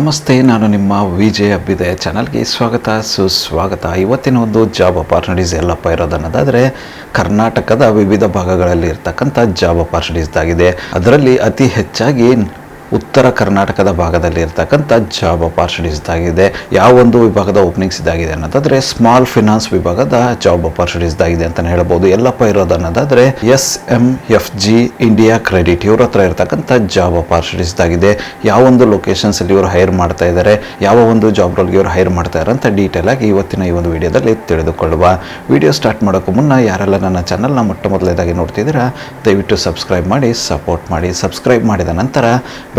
ನಮಸ್ತೆ, ನಾನು ನಿಮ್ಮ ವಿಜಯ್ ಅಭ್ಯುದಯ ಚಾನಲ್ಗೆ ಸ್ವಾಗತ, ಸುಸ್ವಾಗತ. ಇವತ್ತಿನ ಒಂದು ಜಾಬ್ ಅಪಾರ್ಚುನಿಟೀಸ್ ಎಲ್ಲಪ್ಪ ಇರೋದನ್ನೋದಾದರೆ, ಕರ್ನಾಟಕದ ವಿವಿಧ ಭಾಗಗಳಲ್ಲಿ ಇರ್ತಕ್ಕಂಥ ಜಾಬ್ ಅಪಾರ್ಚುನಿಟೀಸ್ ಆಗಿದೆ. ಅದರಲ್ಲಿ ಅತಿ ಹೆಚ್ಚಾಗಿ ಉತ್ತರ ಕರ್ನಾಟಕದ ಭಾಗದಲ್ಲಿ ಇರ್ತಕ್ಕಂಥ ಜಾಬ್ ಅಪಾರ್ಚುನಿಟೀಸ್ ಇದಾಗಿದೆ ಯಾವ ಒಂದು ವಿಭಾಗದ ಓಪನಿಂಗ್ಸ್ ಇದಾಗಿದೆ ಅನ್ನೋದಾದರೆ ಸ್ಮಾಲ್ ಫಿನಾನ್ಸ್ ವಿಭಾಗದ ಜಾಬ್ ಅಪಾರ್ಚುನಿಟೀಸ್ ಇದಾಗಿದೆ ಅಂತಲೇ ಹೇಳ್ಬೋದು ಎಲ್ಲಪ್ಪ ಇರೋದನ್ನೋದಾದರೆ S M F G India credit ಇವ್ರ ಹತ್ರ ಇರತಕ್ಕಂಥ ಜಾಬ್ ಅಪಾರ್ಚುನಿಟೀಸ್ ಇದಾಗಿದೆ ಯಾವ ಒಂದು ಲೊಕೇಶನ್ಸ್ ಅಲ್ಲಿ ಇವರು ಹೈರ್ ಮಾಡ್ತಾ ಇದ್ದಾರೆ ಯಾವ ಒಂದು ಜಾಬ್ ರೋಲ್ಗೆ ಇವರು ಹೈರ್ ಮಾಡ್ತಾ ಇದಾರೆ ಅಂತ ಡೀಟೇಲ್ ಆಗಿ ಇವತ್ತಿನ ಈ ಒಂದು ವಿಡಿಯೋದಲ್ಲಿ ತಿಳಿದುಕೊಳ್ಳುವ. ವಿಡಿಯೋ ಸ್ಟಾರ್ಟ್ ಮಾಡೋಕ್ಕೂ ಮುನ್ನ ಯಾರೆಲ್ಲ ನನ್ನ ಚಾನಲ್ನ ಮೊಟ್ಟ ಮೊದಲನೇದಾಗಿ ನೋಡ್ತಿದ್ದೀರಾ, ದಯವಿಟ್ಟು ಸಬ್ಸ್ಕ್ರೈಬ್ ಮಾಡಿ ಸಪೋರ್ಟ್ ಮಾಡಿ. ಸಬ್ಸ್ಕ್ರೈಬ್ ಮಾಡಿದ ನಂತರ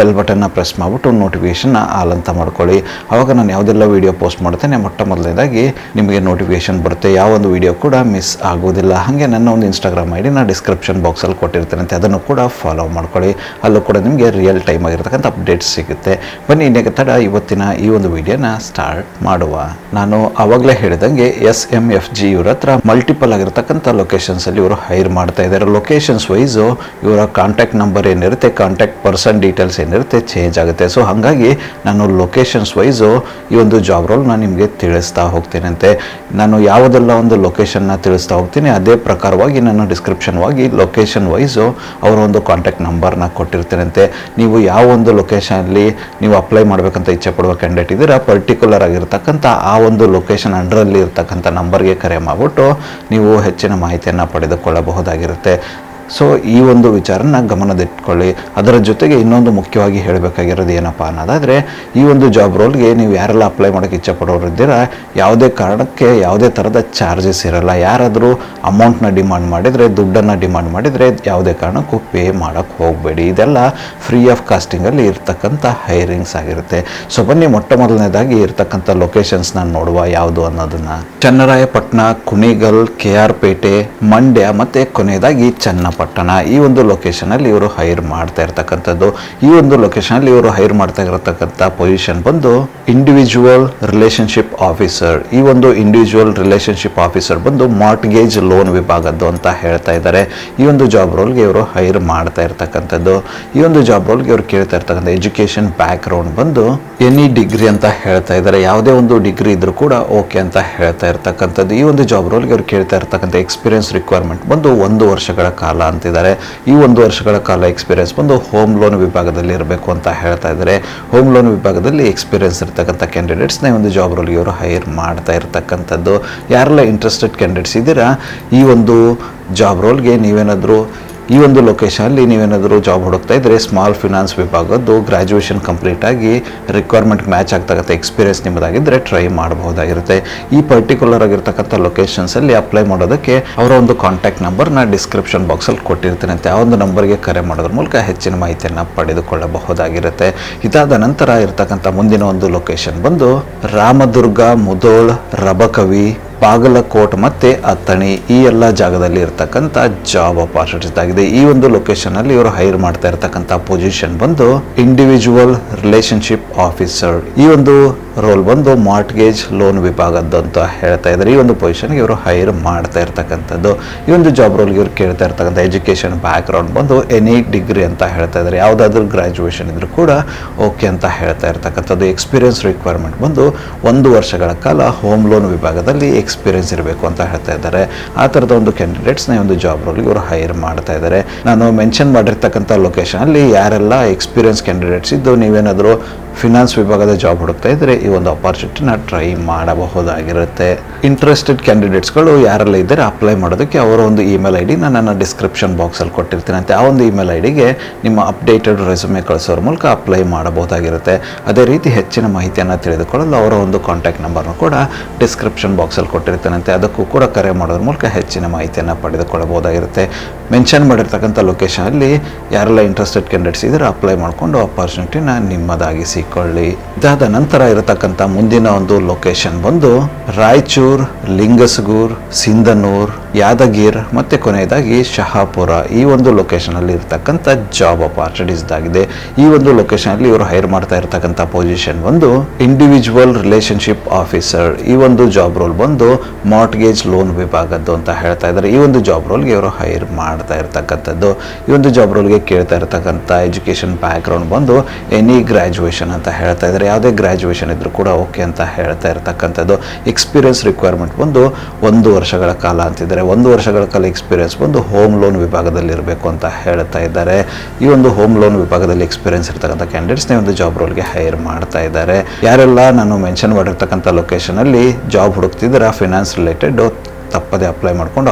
ಬೆಲ್ ಬಟನ್ನ ಪ್ರೆಸ್ ಮಾಡಿಬಿಟ್ಟು ನೋಟಿಫಿಕೇಷನ್ನ ಆಲ್ ಅಂತ ಮಾಡ್ಕೊಳ್ಳಿ. ಆವಾಗ ನಾನು ಯಾವುದೆಲ್ಲ ವೀಡಿಯೋ ಪೋಸ್ಟ್ ಮಾಡ್ತೇನೆ, ಮೊಟ್ಟ ಮೊದಲನೇದಾಗಿ ನಿಮಗೆ ನೋಟಿಫಿಕೇಷನ್ ಬರುತ್ತೆ. ಯಾವ ಒಂದು ವಿಡಿಯೋ ಕೂಡ ಮಿಸ್ ಆಗೋದಿಲ್ಲ ಹಾಗೆ ನನ್ನ ಒಂದು ಇನ್ಸ್ಟಾಗ್ರಾಮ್ ಐ ಡಿ ನಾನು ಡಿಸ್ಕ್ರಿಪ್ಷನ್ ಬಾಕ್ಸಲ್ಲಿ ಕೊಟ್ಟಿರ್ತೇನೆ ಅಂತ ಅದನ್ನು ಕೂಡ ಫಾಲೋ ಮಾಡ್ಕೊಳ್ಳಿ. ಅಲ್ಲೂ ಕೂಡ ನಿಮಗೆ ರಿಯಲ್ ಟೈಮ್ ಆಗಿರ್ತಕ್ಕಂಥ ಅಪ್ಡೇಟ್ಸ್ ಸಿಗುತ್ತೆ. ಬನ್ನಿ ತಡ ಇವತ್ತಿನ ಈ ಒಂದು ವಿಡಿಯೋನ ಸ್ಟಾರ್ಟ್ ಮಾಡುವ. ನಾನು ಆವಾಗಲೇ ಹೇಳಿದಂಗೆ ಎಸ್ ಎಂ ಎಫ್ ಜಿ ಇವರ ಹತ್ರ ಮಲ್ಟಿಪಲ್ ಆಗಿರ್ತಕ್ಕಂಥ ಲೊಕೇಶನ್ಸಲ್ಲಿ ಇವರು ಹೈರ್ ಮಾಡ್ತಾ ಇದ್ದಾರೆ. ಲೊಕೇಶನ್ಸ್ ವೈಸು ಇವರ ಕಾಂಟ್ಯಾಕ್ಟ್ ನಂಬರ್ ಏನಿರುತ್ತೆ ಕಾಂಟ್ಯಾಕ್ಟ್ ಪರ್ಸನ್ ಡೀಟೇಲ್ಸ್ ಏನಿರುತ್ತೆ ಚೇಂಜ್ ಆಗುತ್ತೆ. ಸೊ ಹಾಗಾಗಿ ನಾನು ಲೊಕೇಶನ್ಸ್ ವೈಸು ಈ ಒಂದು ಜಾಬ್ ರೋಲ್ ನಾನು ನಿಮಗೆ ತಿಳಿಸ್ತಾ ಹೋಗ್ತೀನಂತೆ. ನಾನು ಯಾವುದೆಲ್ಲ ಒಂದು ಲೊಕೇಶನ್ನ ತಿಳಿಸ್ತಾ ಹೋಗ್ತೀನಿ, ಅದೇ ಪ್ರಕಾರವಾಗಿ ನಾನು ಡಿಸ್ಕ್ರಿಪ್ಷನ್ವಾಗಿ ಲೊಕೇಶನ್ ವೈಸು ಅವರ ಒಂದು ಕಾಂಟ್ಯಾಕ್ಟ್ ನಂಬರ್ನ ಕೊಟ್ಟಿರ್ತೀನಂತೆ. ನೀವು ಯಾವ ಒಂದು ಲೊಕೇಶನಲ್ಲಿ ನೀವು ಅಪ್ಲೈ ಮಾಡಬೇಕಂತ ಇಚ್ಛೆ ಪಡುವ ಕ್ಯಾಂಡಿಡೇಟ್ ಇದ್ದೀರಾ ಪರ್ಟಿಕ್ಯುಲರ್ ಆಗಿರ್ತಕ್ಕಂಥ ಆ ಒಂದು ಲೊಕೇಶನ್ ಅಂಡ್ರಲ್ಲಿ ಇರ್ತಕ್ಕಂಥ ನಂಬರ್ಗೆ ಕರೆ ಮಾಡಿಬಿಟ್ಟು ನೀವು ಹೆಚ್ಚಿನ ಮಾಹಿತಿಯನ್ನು ಪಡೆದುಕೊಳ್ಳಬಹುದಾಗಿರುತ್ತೆ. ಸೊ ಈ ಒಂದು ವಿಚಾರನ ಗಮನದಿಟ್ಕೊಳ್ಳಿ. ಅದರ ಜೊತೆಗೆ ಇನ್ನೊಂದು ಮುಖ್ಯವಾಗಿ ಹೇಳಬೇಕಾಗಿರೋದು ಏನಪ್ಪ ಅನ್ನೋದಾದರೆ, ಈ ಒಂದು ಜಾಬ್ ರೋಲ್ಗೆ ನೀವು ಯಾರೆಲ್ಲ ಅಪ್ಲೈ ಮಾಡೋಕ್ಕೆ ಇಚ್ಛೆ ಇದ್ದೀರಾ ಯಾವುದೇ ಕಾರಣಕ್ಕೆ ಯಾವುದೇ ಥರದ ಚಾರ್ಜಸ್ ಇರಲ್ಲ. ಯಾರಾದರೂ ಅಮೌಂಟ್ನ ಡಿಮಾಂಡ್ ಮಾಡಿದರೆ, ದುಡ್ಡನ್ನು ಡಿಮಾಂಡ್ ಮಾಡಿದರೆ ಯಾವುದೇ ಕಾರಣಕ್ಕೂ ಪೇ ಮಾಡೋಕ್ಕೆ ಹೋಗಬೇಡಿ. ಇದೆಲ್ಲ ಫ್ರೀ ಆಫ್ ಕಾಸ್ಟಿಂಗಲ್ಲಿ ಇರ್ತಕ್ಕಂಥ ಹೈರಿಂಗ್ಸ್ ಆಗಿರುತ್ತೆ. ಸೊ ಬನ್ನಿ ಮೊಟ್ಟ ಮೊದಲನೇದಾಗಿ ಇರ್ತಕ್ಕಂಥ ಲೊಕೇಶನ್ಸ್ನ ನೋಡುವ ಯಾವುದು ಅನ್ನೋದನ್ನು. ಚನ್ನರಾಯಪಟ್ಟಣ ಕುಣಿಗಲ್, ಕೆ ಆರ್ ಪೇಟೆ, ಮಂಡ್ಯ, ಮತ್ತು ಕೊನೆಯದಾಗಿ ಚನ್ನಪಟ್ಟಣ ಈ ಒಂದು ಲೊಕೇಶನಲ್ಲಿ ಇವರು ಹೈರ್ ಮಾಡ್ತಾ ಇರ್ತಕ್ಕಂಥದ್ದು. ಈ ಒಂದು ಲೊಕೇಶನಲ್ಲಿ ಇವರು ಹೈರ್ ಮಾಡ್ತಾ ಇರತಕ್ಕಂಥ ಪೊಸಿಷನ್ ಬಂದು ಇಂಡಿವಿಜುವಲ್ ರಿಲೇಶನ್ಶಿಪ್ ಆಫೀಸರ್ ಈ ಒಂದು ಇಂಡಿವಿಜುವಲ್ ರಿಲೇಶನ್ಶಿಪ್ ಆಫೀಸರ್ ಬಂದು ಮಾರ್ಟ್ಗೇಜ್ ಲೋನ್ ವಿಭಾಗದ್ದು ಅಂತ ಹೇಳ್ತಾ ಇದ್ದಾರೆ. ಈ ಒಂದು ಜಾಬ್ ರೋಲ್ಗೆ ಇವರು ಹೈರ್ ಮಾಡ್ತಾ ಇರ್ತಕ್ಕಂಥದ್ದು. ಈ ಒಂದು ಜಾಬ್ ರೋಲ್ಗೆ ಇವರು ಕೇಳ್ತಾ ಇರ್ತಕ್ಕಂಥ ಎಜುಕೇಶನ್ ಬ್ಯಾಕ್ ಗ್ರೌಂಡ್ ಬಂದು ಎನಿ ಡಿಗ್ರಿ ಅಂತ ಹೇಳ್ತಾ ಇದ್ದಾರೆ. ಯಾವುದೇ ಒಂದು ಡಿಗ್ರಿ ಇದ್ರೂ ಕೂಡ ಓಕೆ ಅಂತ ಹೇಳ್ತಾ ಇರ್ತಕ್ಕಂಥದ್ದು. ಈ ಒಂದು ಜಾಬ್ ರೋಲ್ಗೆ ಅವ್ರು ಕೇಳ್ತಾ ಇರ್ತಕ್ಕಂಥ ಎಕ್ಸ್ಪೀರಿಯನ್ಸ್ ರಿಕ್ವೈರ್ಮೆಂಟ್ ಬಂದು ಒಂದು ವರ್ಷಗಳ ಕಾಲ ಅಂತಿದ್ದಾರೆ ಈ ಒಂದು ವರ್ಷಗಳ ಕಾಲ ಎಕ್ಸ್ಪೀರಿಯನ್ಸ್ ಬಂದು ಹೋಮ್ ಲೋನ್ ವಿಭಾಗದಲ್ಲಿ ಇರಬೇಕು ಅಂತ ಹೇಳ್ತಾ ಇದ್ದಾರೆ. ಹೋಮ್ ಲೋನ್ ವಿಭಾಗದಲ್ಲಿ ಎಕ್ಸ್ಪೀರಿಯನ್ಸ್ ಇರ್ತಕ್ಕಂಥ ಕ್ಯಾಂಡಿಡೇಟ್ಸ್ನ ಈ ಒಂದು ಜಾಬ್ ರೋಲ್ಗೆ ಇವರು ಹೈರ್ ಮಾಡ್ತಾ ಇರ್ತಕ್ಕಂಥದ್ದು. ಯಾರೆಲ್ಲ ಇಂಟ್ರೆಸ್ಟೆಡ್ ಕ್ಯಾಂಡಿಡೇಟ್ಸ್ ಇದ್ದೀರಾ, ಈ ಒಂದು ಜಾಬ್ ರೋಲ್ಗೆ ನೀವೇನಾದರೂ ಈ ಒಂದು ಲೊಕೇಶನಲ್ಲಿ ನೀವೇನಾದರೂ ಜಾಬ್ ಹುಡುಕ್ತಾ ಇದ್ದರೆ ಸ್ಮಾಲ್ ಫಿನಾನ್ಸ್ ವಿಭಾಗದ್ದು ಗ್ರ್ಯಾಜುಯೇಷನ್ ಕಂಪ್ಲೀಟ್ ಆಗಿ ರಿಕ್ವೈರ್ಮೆಂಟ್ ಮ್ಯಾಚ್ ಆಗ್ತಕ್ಕಂಥ ಎಕ್ಸ್ಪೀರಿಯನ್ಸ್ ನಿಮ್ಮದಾಗಿದ್ದರೆ ಟ್ರೈ ಮಾಡಬಹುದಾಗಿರುತ್ತೆ. ಈ ಪರ್ಟಿಕ್ಯುಲರ್ ಆಗಿರ್ತಕ್ಕಂಥ ಲೊಕೇಶನ್ಸಲ್ಲಿ ಅಪ್ಲೈ ಮಾಡೋದಕ್ಕೆ ಅವರ ಒಂದು ಕಾಂಟ್ಯಾಕ್ಟ್ ನಂಬರ್ನ ಡಿಸ್ಕ್ರಿಪ್ಷನ್ ಬಾಕ್ಸಲ್ಲಿ ಕೊಟ್ಟಿರ್ತೀನಿ ಅಂತ. ಆ ಒಂದು ನಂಬರ್ಗೆ ಕರೆ ಮಾಡೋದ್ರ ಮೂಲಕ ಹೆಚ್ಚಿನ ಮಾಹಿತಿಯನ್ನು ಪಡೆದುಕೊಳ್ಳಬಹುದಾಗಿರುತ್ತೆ. ಇದಾದ ನಂತರ ಇರತಕ್ಕಂಥ ಮುಂದಿನ ಒಂದು ಲೊಕೇಶನ್ ಬಂದು ರಾಮದುರ್ಗ ಮುದೋಳ್ ರಬಕವಿ ಬಾಗಲಕೋಟ್ ಮತ್ತೆ ಅತ್ತಣಿ ಈ ಎಲ್ಲ ಜಾಗದಲ್ಲಿ ಇರತಕ್ಕಂಥ ಜಾಬ್ ಅಪಾರ್ಚುನಿಟೀಸ್ ಆಗಿದೆ. ಈ ಒಂದು ಲೊಕೇಶನ್ ಅಲ್ಲಿ ಇವರು ಹೈರ್ ಮಾಡ್ತಾ ಇರ್ತಕ್ಕಂಥ ಪೊಸಿಷನ್ ಬಂದು ಇಂಡಿವಿಜುವಲ್ ರಿಲೇಶನ್ಶಿಪ್ ಆಫೀಸರ್ ಈ ಒಂದು ರೋಲ್ ಬಂದು ಮಾರ್ಟ್ಗೇಜ್ ಲೋನ್ ವಿಭಾಗದ್ದು ಅಂತ ಹೇಳ್ತಾ ಇದ್ದಾರೆ. ಈ ಒಂದು ಪೊಸಿಷನ್ಗೆ ಇವರು ಹೈರ್ ಮಾಡ್ತಾ ಇರ್ತಕ್ಕಂಥದ್ದು. ಈ ಒಂದು ಜಾಬ್ ರೋಲ್ಗೆ ಇವರು ಕೇಳ್ತಾ ಇರ್ತಕ್ಕಂಥ ಎಜುಕೇಷನ್ ಬ್ಯಾಕ್ ಗ್ರೌಂಡ್ ಬಂದು ಎನಿ ಡಿಗ್ರಿ ಅಂತ ಹೇಳ್ತಾ ಇದ್ದಾರೆ. ಯಾವುದಾದ್ರೂ ಗ್ರಾಜುಯೇಷನ್ ಇದ್ದರೂ ಕೂಡ ಓಕೆ ಅಂತ ಹೇಳ್ತಾ ಇರ್ತಕ್ಕಂಥದ್ದು. ಎಕ್ಸ್ಪೀರಿಯನ್ಸ್ ರಿಕ್ವೈರ್ಮೆಂಟ್ ಬಂದು ಒಂದು ವರ್ಷಗಳ ಕಾಲ ಹೋಮ್ ಲೋನ್ ವಿಭಾಗದಲ್ಲಿ ಎಕ್ಸ್ಪೀರಿಯನ್ಸ್ ಇರಬೇಕು ಅಂತ ಹೇಳ್ತಾ ಇದ್ದಾರೆ. ಆ ಥರದ ಒಂದು ಕ್ಯಾಂಡಿಡೇಟ್ಸ್ನ ಒಂದು ಜಾಬ್ ರೋಲ್ಗೆ ಇವರು ಹೈರ್ ಮಾಡ್ತಾ ಇದ್ದಾರೆ. ನಾನು ಮೆನ್ಷನ್ ಮಾಡಿರ್ತಕ್ಕಂಥ ಲೊಕೇಶನಲ್ಲಿ ಯಾರೆಲ್ಲ ಎಕ್ಸ್ಪೀರಿಯನ್ಸ್ ಕ್ಯಾಂಡಿಡೇಟ್ಸ್ ಇದ್ದು ನೀವೇನಾದರೂ ಫಿನಾನ್ಸ್ ವಿಭಾಗದ ಜಾಬ್ ಹುಡುಕ್ತಾ ಇದ್ದರೆ ಈ ಒಂದು ಅಪಾರ್ಚುನಿಟಿನ ಟ್ರೈ ಮಾಡಬಹುದಾಗಿರುತ್ತೆ. ಇಂಟ್ರೆಸ್ಟೆಡ್ ಕ್ಯಾಂಡಿಡೇಟ್ಸ್ಗಳು ಯಾರೆಲ್ಲ ಇದ್ದರೆ ಅಪ್ಲೈ ಮಾಡೋದಕ್ಕೆ ಅವರ ಒಂದು ಇಮೇಲ್ ಐ ಡಿನ ನನ್ನ ಡಿಸ್ಕ್ರಿಪ್ಷನ್ ಬಾಕ್ಸಲ್ಲಿ ಕೊಟ್ಟಿರ್ತೀನಂತೆ ಆ ಒಂದು ಇಮೇಲ್ ಐ ಡಿಗೆ ನಿಮ್ಮ ಅಪ್ಡೇಟೆಡ್ ರೆಸ್ಯೂಮೆ ಕಳಿಸೋರ ಮೂಲಕ ಅಪ್ಲೈ ಮಾಡಬಹುದಾಗಿರುತ್ತೆ. ಅದೇ ರೀತಿ ಹೆಚ್ಚಿನ ಮಾಹಿತಿಯನ್ನು ತಿಳಿದುಕೊಳ್ಳಲು ಅವರ ಒಂದು ಕಾಂಟ್ಯಾಕ್ಟ್ ನಂಬರ್ನು ಕೂಡ ಡಿಸ್ಕ್ರಿಪ್ಷನ್ ಬಾಕ್ಸಲ್ಲಿ ಕೊಟ್ಟಿರ್ತಾನಂತೆ ಅದಕ್ಕೂ ಕೂಡ ಕರೆ ಮಾಡೋದ್ರ ಮೂಲಕ ಹೆಚ್ಚಿನ ಮಾಹಿತಿಯನ್ನು ಪಡೆದುಕೊಳ್ಳಬಹುದಾಗಿರುತ್ತೆ. ಮೆನ್ಷನ್ ಮಾಡಿರ್ತಕ್ಕಂಥ ಲೊಕೇಶನಲ್ಲಿ ಯಾರೆಲ್ಲ ಇಂಟ್ರೆಸ್ಟೆಡ್ ಕ್ಯಾಂಡಿಡೇಟ್ಸ್ ಇದ್ದರೆ ಅಪ್ಲೈ ಮಾಡಿಕೊಂಡು ಅಪಾರ್ಚುನಿಟಿನ ನಿಮ್ಮದಾಗಿಸಿಕೊಳ್ಳಿ ಇದಾದ ನಂತರ ಇರತಕ್ಕಂಥ ಮುಂದಿನ ಒಂದು ಲೊಕೇಶನ್ ಬಂದು ರಾಯಚೂರ್, ಲಿಂಗಸಗೂರ್, ಸಿಂಧನೂರ್, ಯಾದಗಿರ್ ಮತ್ತೆ ಕೊನೆಯದಾಗಿ ಶಹಾಪುರ ಈ ಒಂದು ಲೊಕೇಶನ್ ಅಲ್ಲಿ ಇರತಕ್ಕಂಥ ಜಾಬ್ ಅಪಾರ್ಚುನಿಟೀಸ್ ಆಗಿದೆ ಈ ಒಂದು ಲೊಕೇಶನ್ ಅಲ್ಲಿ ಇವರು ಹೈರ್ ಮಾಡ್ತಾ ಇರ್ತಕ್ಕಂಥ ಪೊಸಿಷನ್ ಒಂದು ಇಂಡಿವಿಜುವಲ್ ರಿಲೇಶನ್ಶಿಪ್ ಆಫೀಸರ್ ಈ ಒಂದು ಜಾಬ್ ರೋಲ್ ಬಂದು ಮಾರ್ಟ್ಗೇಜ್ ಲೋನ್ ವಿಭಾಗದ್ದು ಅಂತ ಹೇಳ್ತಾ ಇದ್ದಾರೆ ಈ ಒಂದು ಜಾಬ್ ರೋಲ್ಗೆ ಇವರು ಹೈರ್ ಮಾಡ್ತಾ ಇರತಕ್ಕಂಥದ್ದು. ಈ ಒಂದು ಜಾಬ್ ರೋಲ್ಗೆ ಕೇಳ್ತಾ ಇರ್ತಕ್ಕಂಥ ಎಜುಕೇಶನ್ ಬ್ಯಾಕ್ ಬಂದು ಎನಿ ಗ್ರಾಜುಯೇಷನ್ ಗ್ರ್ಯಾಜುಯೇಷನ್ ಅಂತ ಹೇಳ್ತಾ ಇದ್ದಾರೆ. ಯಾವುದೇ ಗ್ರ್ಯಾಜುಯೇಷನ್ ಇದ್ದರೂ ಕೂಡ ಓಕೆ ಅಂತ ಹೇಳ್ತಾ ಇರತಕ್ಕಂಥದ್ದು. ಎಕ್ಸ್ಪೀರಿಯನ್ಸ್ ರಿಕ್ವೈರ್ಮೆಂಟ್ ಬಂದು ಒಂದು ವರ್ಷಗಳ ಕಾಲ ಅಂತಿದ್ದಾರೆ ಒಂದು ವರ್ಷಗಳ ಕಾಲ ಎಕ್ಸ್ಪೀರಿಯನ್ಸ್ ಬಂದು ಹೋಮ್ ಲೋನ್ ವಿಭಾಗದಲ್ಲಿ ಇರಬೇಕು ಅಂತ ಹೇಳ್ತಾ ಇದ್ದಾರೆ. ಈ ಒಂದು ಹೋಮ್ ಲೋನ್ ವಿಭಾಗದಲ್ಲಿ ಎಕ್ಸ್ಪೀರಿಯನ್ಸ್ ಇರ್ತಕ್ಕಂಥ ಕ್ಯಾಂಡಿಡೇಟ್ಸ್ನೇ ಒಂದು ಜಾಬ್ ರೋಲ್ಗೆ ಹೈರ್ ಮಾಡ್ತಾ ಇದ್ದಾರೆ. ಯಾರೆಲ್ಲ ನಾನು ಮೆನ್ಷನ್ ಮಾಡಿರ್ತಕ್ಕಂಥ ಲೊಕೇಶನಲ್ಲಿ ಜಾಬ್ ಹುಡುಕ್ತಿದ್ದೀರಾ ಫಿನಾನ್ಸ್ ರಿಲೇಟೆಡ್ ತಪ್ಪದೆ ಅಪ್ಲೈ ಮಾಡ್ಕೊಂಡು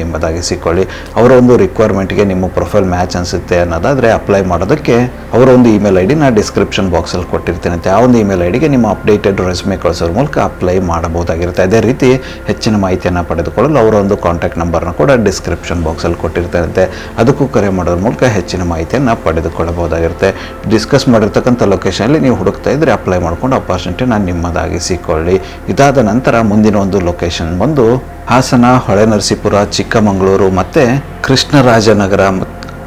ನಿಮ್ಮದಾಗಿ ಸಿಕ್ಕೊಳ್ಳಿ. ಅವರ ಒಂದು ರಿಕ್ವೈರ್ಮೆಂಟ್ಗೆ ನಿಮ್ಮ ಪ್ರೊಫೈಲ್ ಮ್ಯಾಚ್ ಅನಿಸುತ್ತೆ ಅನ್ನೋದಾದರೆ ಅಪ್ಲೈ ಮಾಡೋದಕ್ಕೆ ಅವರ ಒಂದು ಇಮೇಲ್ ಐ ಡಿ ನಾನು ಡಿಸ್ಕ್ರಿಪ್ಷನ್ ಬಾಕ್ಸಲ್ಲಿ ಕೊಟ್ಟಿರ್ತೀನಿ ಅಂತ. ಆ ಒಂದು ಇಮೇಲ್ ಐ ಡಿಗೆ ನಿಮ್ಮ ಅಪ್ಡೇಟೆಡ್ ರೆಸ್ಮೆ ಕಳಿಸೋದ್ರ ಮೂಲಕ ಅಪ್ಲೈ ಮಾಡಬಹುದಾಗಿರುತ್ತೆ. ಅದೇ ರೀತಿ ಹೆಚ್ಚಿನ ಮಾಹಿತಿಯನ್ನು ಪಡೆದುಕೊಳ್ಳಲು ಅವರ ಒಂದು ಕಾಂಟ್ಯಾಕ್ಟ್ ನಂಬರ್ನ ಕೂಡ ಡಿಸ್ಕ್ರಿಪ್ಷನ್ ಬಾಕ್ಸಲ್ಲಿ ಕೊಟ್ಟಿರ್ತಾರಂತೆ ಅದಕ್ಕೂ ಕರೆ ಮಾಡೋದ್ರ ಮೂಲಕ ಹೆಚ್ಚಿನ ಮಾಹಿತಿಯನ್ನು ಪಡೆದುಕೊಳ್ಳಬಹುದಾಗಿರುತ್ತೆ. ಡಿಸ್ಕಸ್ ಮಾಡಿರ್ತಕ್ಕಂಥ ಲೊಕೇಶನಲ್ಲಿ ನೀವು ಹುಡುಕ್ತಾ ಇದ್ದರೆ ಅಪ್ಲೈ ಮಾಡ್ಕೊಂಡು ನಿಮ್ಮದಾಗಿ ನಿಮ್ಮದಾಗಿಸಿಕೊಳ್ಳಿ ಇದಾದ ನಂತರ ಮುಂದಿನ ಒಂದು ಲೊಕೇಶನ್ ಬಂದು ಹಾಸನ ಹೊಳೆನರಸೀಪುರ ಚಿಕ್ಕಮಗಳೂರು ಮತ್ತು ಕೃಷ್ಣರಾಜನಗರ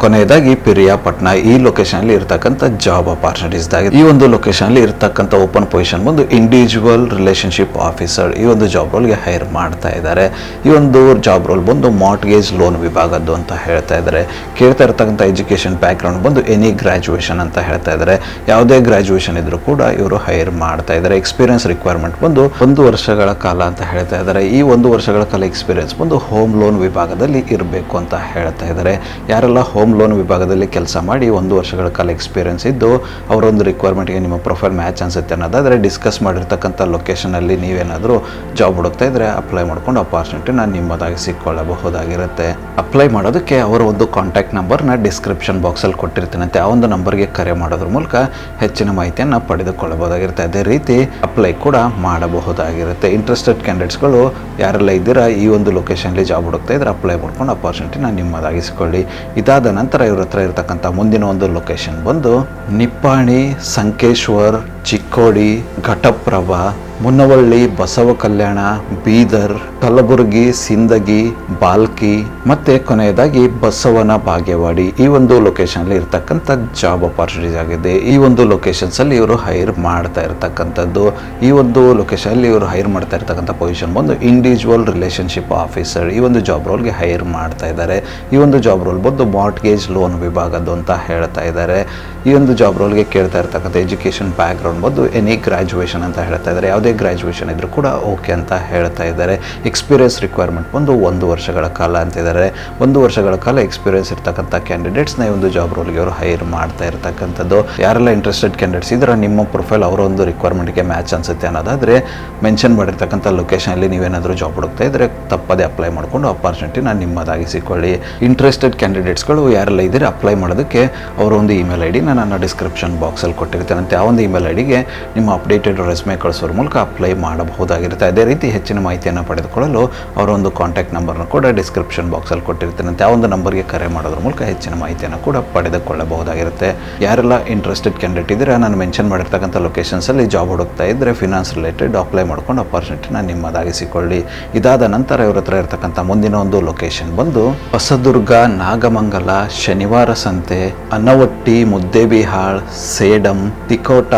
ಕೊನೆಯದಾಗಿ ಪಿರಿಯಾಪಟ್ನ ಈ ಲೊಕೇಶನಲ್ಲಿ ಇರ್ತಕ್ಕಂಥ ಜಾಬ್ ಅಪಾರ್ಚುನಿಟೀಸ್ ಈ ಒಂದು ಲೊಕೇಶನಲ್ಲಿ ಇರ್ತಕ್ಕಂಥ ಓಪನ್ ಪೊಸಿಷನ್ ಬಂದು ಇಂಡಿವಿಜುವಲ್ ರಿಲೇಶನ್ಶಿಪ್ ಆಫೀಸರ್ ಈ ಒಂದು ಜಾಬ್ ರೋಲ್ಗೆ ಹೈರ್ ಮಾಡ್ತಾ ಇದ್ದಾರೆ. ಈ ಒಂದು ಜಾಬ್ ರೋಲ್ ಬಂದು ಮಾರ್ಟ್ಗೇಜ್ ಲೋನ್ ವಿಭಾಗದ್ದು ಅಂತ ಹೇಳ್ತಾ ಇದ್ದಾರೆ. ಕೇಳ್ತಾ ಇರ್ತಕ್ಕಂಥ ಎಜುಕೇಷನ್ ಬ್ಯಾಕ್ಗ್ರೌಂಡ್ ಬಂದು ಎನಿ ಗ್ರಾಜುಯೇಷನ್ ಅಂತ ಹೇಳ್ತಾ ಇದ್ದಾರೆ. ಯಾವುದೇ ಗ್ರಾಜುಯೇಷನ್ ಇದ್ರೂ ಕೂಡ ಇವರು ಹೈರ್ ಮಾಡ್ತಾ ಇದ್ದಾರೆ. ಎಕ್ಸ್ಪೀರಿಯನ್ಸ್ ರಿಕ್ವೈರ್ಮೆಂಟ್ ಬಂದು ಒಂದು ವರ್ಷಗಳ ಕಾಲ ಅಂತ ಹೇಳ್ತಾ ಇದ್ದಾರೆ. ಈ ಒಂದು ವರ್ಷಗಳ ಕಾಲ ಎಕ್ಸ್ಪೀರಿಯನ್ಸ್ ಬಂದು ಹೋಮ್ ಲೋನ್ ವಿಭಾಗದಲ್ಲಿ ಇರಬೇಕು ಅಂತ ಹೇಳ್ತಾ ಇದ್ದಾರೆ. ಯಾರೆಲ್ಲ ಹೋಮ್ ಲೋನ್ ವಿಭಾಗದಲ್ಲಿ ಕೆಲಸ ಮಾಡಿ ಒಂದು ವರ್ಷಗಳ ಕಾಲ ಎಕ್ಸ್ಪೀರಿಯನ್ಸ್ ಇದ್ದು, ಅವರೊಂದು ರಿಕ್ವೈರ್ಮೆಂಟ್ಗೆ ನಿಮ್ಮ ಪ್ರೊಫೈಲ್ ಮ್ಯಾಚ್ ಅನ್ಸುತ್ತೆ ಅನ್ನೋದಾದರೆ ಡಿಸ್ಕಸ್ ಮಾಡಿರ್ತಕ್ಕಂಥ ಲೊಕೇಶನಲ್ಲಿ ನೀವೇನಾದರೂ ಜಾಬ್ ಹುಡುಕ್ತಾ ಇದ್ದರೆ ಅಪ್ಲೈ ಮಾಡ್ಕೊಂಡು ನಾನು ನಿಮ್ಮದಾಗಿ ಸಿಕ್ಕೊಳ್ಳಬಹುದಾಗಿರುತ್ತೆ. ಅಪ್ಲೈ ಮಾಡೋದಕ್ಕೆ ಅವರ ಒಂದು ಕಾಂಟ್ಯಾಕ್ಟ್ ನಂಬರ್ನ ಡಿಸ್ಕ್ರಿಪ್ಷನ್ ಬಾಕ್ಸಲ್ಲಿ ಕೊಟ್ಟಿರ್ತೀನಂತೆ, ಆ ಒಂದು ನಂಬರ್ಗೆ ಕರೆ ಮಾಡೋದ್ರ ಮೂಲಕ ಹೆಚ್ಚಿನ ಮಾಹಿತಿಯನ್ನು ಪಡೆದುಕೊಳ್ಳಬಹುದಾಗಿರುತ್ತೆ. ಅದೇ ರೀತಿ ಅಪ್ಲೈ ಕೂಡ ಮಾಡಬಹುದಾಗಿರುತ್ತೆ. ಇಂಟ್ರೆಸ್ಟೆಡ್ ಕ್ಯಾಂಡಿಡೇಟ್ಸ್ಗಳು ಯಾರೆಲ್ಲ ಇದ್ದೀರಾ, ಈ ಒಂದು ಲೊಕೇಶನ್ಲಿ ಜಾಬ್ ಹುಡುಕ್ತಾ ಇದ್ರೆ ಅಪ್ಲೈ ಮಾಡ್ಕೊಂಡು ಅಪಾರ್ಚುನಿಟಿನ ನಿಮ್ಮದಾಗಿಸಿಕೊಳ್ಳಿ. ಇದಾದ ನಂತರ ಇವ್ರ ಹತ್ರ ಇರತಕ್ಕಂಥ ಮುಂದಿನ ಒಂದು ಲೊಕೇಶನ್ ಬಂದು ನಿಪ್ಪಾಣಿ ಸಂಕೇಶ್ವರ್ ಚಿಕ್ಕೋಡಿ ಘಟಪ್ರಭ ಮುನ್ನವಳ್ಳಿ, ಬಸವ ಕಲ್ಯಾಣ, ಬೀದರ್, ಕಲಬುರಗಿ, ಸಿಂದಗಿ, ಬಾಲ್ಕಿ, ಮತ್ತೆ ಕೊನೆಯದಾಗಿ ಬಸವನ ಭಾಗ್ಯವಾಡಿ ಈ ಒಂದು ಲೊಕೇಶನ್ ಅಲ್ಲಿ ಇರ್ತಕ್ಕಂಥ ಜಾಬ್ ಅಪಾರ್ಚುನಿಟೀಸ್ ಆಗಿದೆ. ಈ ಒಂದು ಲೊಕೇಶನ್ಸ್ ಅಲ್ಲಿ ಇವರು ಹೈರ್ ಮಾಡ್ತಾ ಇರ್ತಕ್ಕಂಥದ್ದು. ಈ ಒಂದು ಲೊಕೇಶನ್ ಅಲ್ಲಿ ಇವರು ಹೈರ್ ಮಾಡ್ತಾ ಇರ್ತಕ್ಕಂಥ ಪೊಸಿಷನ್ ಬಂದು ಇಂಡಿವಿಜುವಲ್ ರಿಲೇಶನ್ಶಿಪ್ ಆಫೀಸರ್ ಈ ಒಂದು ಜಾಬ್ ರೋಲ್ಗೆ ಹೈರ್ ಮಾಡ್ತಾ ಇದ್ದಾರೆ. ಈ ಒಂದು ಜಾಬ್ ರೋಲ್ ಬಂದು ಮಾರ್ಟ್ಗೇಜ್ ಲೋನ್ ವಿಭಾಗದ್ದು ಅಂತ ಹೇಳ್ತಾ ಇದ್ದಾರೆ. ಈ ಒಂದು ಜಾಬ್ ರೋಲ್ಗೆ ಕೇಳ್ತಾ ಇರ್ತಕ್ಕಂಥ ಎಜುಕೇಶನ್ ಬ್ಯಾಕ್ಗ್ರೌಂಡ್ ಬಂದು ಎನಿ ಗ್ರಾಜುಯೇಷನ್ ಅಂತ ಹೇಳ್ತಾ ಇದ್ದಾರೆ. ಯಾವುದೇ ಗ್ರಾಜುಯೇಷನ್ ಇದ್ರೂ ಕೂಡ ಓಕೆ ಅಂತ ಹೇಳ್ತಾ ಇದ್ದಾರೆ. ಎಕ್ಸ್ಪೀರಿಯನ್ಸ್ ರಿಕ್ವೈರ್ಮೆಂಟ್ ಬಂದು ಒಂದು ವರ್ಷಗಳ ಕಾಲ ಅಂತಿದ್ದಾರೆ ಒಂದು ವರ್ಷಗಳ ಕಾಲ ಎಕ್ಸ್ಪೀರಿಯನ್ಸ್ ಇರ್ತಕ್ಕಂಥ ಕ್ಯಾಂಡಿಡೇಟ್ಸ್ನ ಒಂದು ಜಾಬ್ ರೋಲ್ಗೆ ಅವರು ಹೈರ್ ಮಾಡ್ತಾ ಇರ್ತಕ್ಕಂಥದ್ದು. ಯಾರೆಲ್ಲ ಇಂಟ್ರೆಸ್ಟೆಡ್ ಕ್ಯಾಂಡಿಡೇಟ್ಸ್ ಇದ್ರೆ ನಿಮ್ಮ ಪ್ರೊಫೈಲ್ ಅವರ ಒಂದು ರಿಕ್ವೈರ್ಮೆಂಟ್ಗೆ ಮ್ಯಾಚ್ ಅನ್ಸುತ್ತೆ ಅನ್ನೋದಾದರೆ ಮೆನ್ಷನ್ ಮಾಡಿರ್ತಕ್ಕಂಥ ಲೊಕೇಶನಲ್ಲಿ ನೀವೇನಾದರೂ ಜಾಬ್ ಹುಡುಕ್ತಾ ಇದ್ರೆ ತಪ್ಪದೇ ಅಪ್ಲೈ ಮಾಡಿಕೊಂಡು ಅಪಾರ್ಚುನಿಟಿನ ನಿಮ್ಮದಾಗಿಸಿಕೊಳ್ಳಿ ಇಂಟ್ರೆಸ್ಟೆಡ್ ಕ್ಯಾಂಡಿಡೇಟ್ಸ್ಗಳು ಯಾರೆಲ್ಲ ಇದ್ರೆ ಅಪ್ಲೈ ಮಾಡೋದಕ್ಕೆ ಅವರ ಒಂದು ಇಮೇಲ್ ಐ ಡಿನ ನನ್ನ ಡಿಸ್ಕ್ರಿಪ್ಷನ್ ಬಾಕ್ಸಲ್ಲಿ ಕೊಟ್ಟಿರ್ತೇನೆ. ಆ ಒಂದು ಇಮೇಲ್ ಐ ಡಿಗೆ ನಿಮ್ಮ ಅಪ್ಡೇಟೆಡ್ ರೆಸ್ಮೆ ಕಳಿಸೋರ ಮೂಲಕ ಅಪ್ಲೈ ಮಾಡಬಹುದಾಗಿರುತ್ತೆ. ಅದೇ ರೀತಿ ಹೆಚ್ಚಿನ ಮಾಹಿತಿಯನ್ನು ಪಡೆದುಕೊಳ್ಳಲು ಅವರ ಒಂದು ಕಾಂಟ್ಯಾಕ್ಟ್ ನಂಬರ್ನ ಕೂಡ ಡಿಸ್ಕ್ರಿಪ್ಷನ್ ಬಾಕ್ಸಲ್ಲಿ ಕೊಟ್ಟಿರ್ತಾನಂತೆ. ಆ ಒಂದು ನಂಬರ್ಗೆ ಕರೆ ಮಾಡೋದ್ರ ಮೂಲಕ ಹೆಚ್ಚಿನ ಮಾಹಿತಿಯನ್ನು ಕೂಡ ಪಡೆದುಕೊಳ್ಳಬಹುದಾಗಿರುತ್ತೆ. ಯಾರೆಲ್ಲ ಇಂಟ್ರೆಸ್ಟೆಡ್ ಕ್ಯಾಂಡಿಡೇಟ್ ಇದ್ದರೆ, ನಾನು ಮೆನ್ಷನ್ ಮಾಡಿರ್ತಕ್ಕಂಥ ಲೊಕೇಶನ್ಸಲ್ಲಿ ಜಾಬ್ ಹುಡುಕ್ತಾ ಇದ್ದರೆ ಫಿನಾನ್ಸ್ ರಿಲೇಟೆಡ್ ಅಪ್ಲೈ ಮಾಡ್ಕೊಂಡು ಅಪಾರ್ಚುನಿಟಿನ ನಿಮ್ಮದಾಗಿಸಿಕೊಳ್ಳಿ. ಇದಾದ ನಂತರ ಇವ್ರ ಹತ್ರ ಇರ್ತಕ್ಕಂಥ ಮುಂದಿನ ಒಂದು ಲೊಕೇಶನ್ ಬಂದು ಹೊಸದುರ್ಗ, ನಾಗಮಂಗಲ, ಶನಿವಾರ ಸಂತೆ ಅನ್ನವಟ್ಟಿ ಮುದ್ದೇಬಿಹಾಳ್, ಸೇಡಂ, ತಿಕೋಟ,